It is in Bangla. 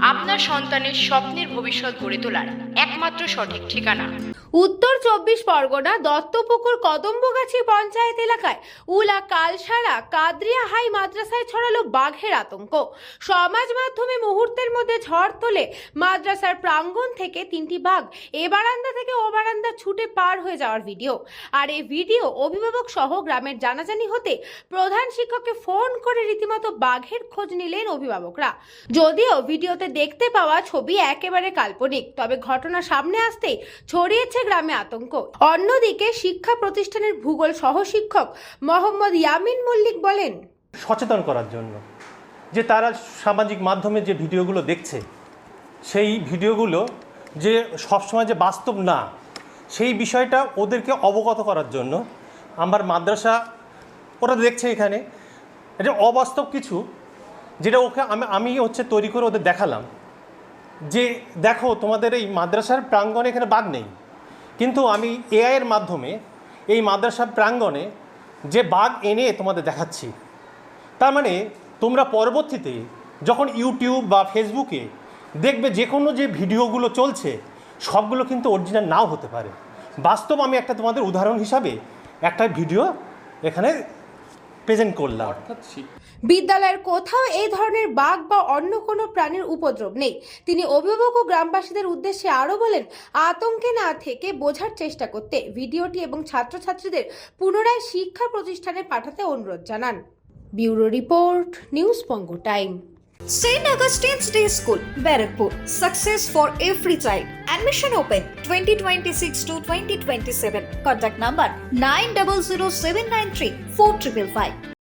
আপনার সন্তানের স্বপ্নের ভবিষ্যৎ গড়ে তোলার একমাত্র সঠিক ঠিকানা। উত্তর চব্বিশ পরগনা দত্তপুকুর কদম্বগাছি পঞ্চায়েত এলাকায় উলা কালসারা কাদরিয়া হাই মাদ্রাসায় ছড়ালো বাঘের আতঙ্ক। সমাজ মাধ্যমে মুহূর্তের মধ্যে ঝড় তোলে মাদ্রাসার প্রাঙ্গণ থেকে তিনটি বাঘ। এ বারান্দা থেকে ও বারান্দা ছুটে পার হয়ে যাওয়ার ভিডিও। আর এই ভিডিও অভিভাবক সহ গ্রামের জানাজানি হতে প্রধান শিক্ষককে ফোন করে রীতিমতো বাঘের খোঁজ নিলেন অভিভাবকরা। যদিও ভিডিওতে দেখতে পাওয়া ছবি একেবারে কাল্পনিক, তবে ঘটনা সামনে আসতেই ছড়িয়েছে গ্রামে আতঙ্ক। অন্যদিকে শিক্ষা প্রতিষ্ঠানের ভূগোল সহশিক্ষক মোহাম্মদ ইয়ামিন মল্লিক বলেন, সচেতন করার জন্য যে তারা সামাজিক মাধ্যমে যে ভিডিওগুলো দেখছে, সেই ভিডিওগুলো যে সবসময় যে বাস্তব না, সেই বিষয়টা ওদেরকে অবগত করার জন্য আমার মাদ্রাসা, ওরা দেখছে এখানে, এটা অবাস্তব কিছু। যেটা ওকে আমি আমি হচ্ছে তৈরি করে ওদের দেখালাম যে দেখো তোমাদের এই মাদ্রাসার প্রাঙ্গণে এখানে বাঘ নেই। কিন্তু আমি এআইয়ের মাধ্যমে এই মাদ্রাসার প্রাঙ্গণে যে বাঘ এনে তোমাদের দেখাচ্ছি, তার মানে তোমরা পরবর্তীতে যখন ইউটিউব বা ফেসবুকে দেখবে যে কোনো যে ভিডিওগুলো চলছে, সবগুলো কিন্তু অরিজিনাল নাও হতে পারে। বাস্তব আমি একটা তোমাদের উদাহরণ হিসাবে একটা ভিডিও এখানে প্রেজেন্ট করলাম। বিদ্যালয়ের কোথাও এই ধরনের বাঘ বা অন্য কোনো প্রাণীর উপদ্রব নেই। তিনি অভিভাবক ও গ্রামবাসীদের উদ্দেশ্যে আরও বলেন আতঙ্কে না থেকে বোঝার চেষ্টা করতে ভিডিওটি এবং ছাত্রছাত্রীদের পুনরায় শিক্ষা প্রতিষ্ঠানে পাঠাতে অনুরোধ জানান। ব্যুরো রিপোর্ট নিউজ পঙ্গু time. St. Augustine's Day School, Barrackpur. Success for every child. Admission open 2026 to 2027. Contact number 900793 4555.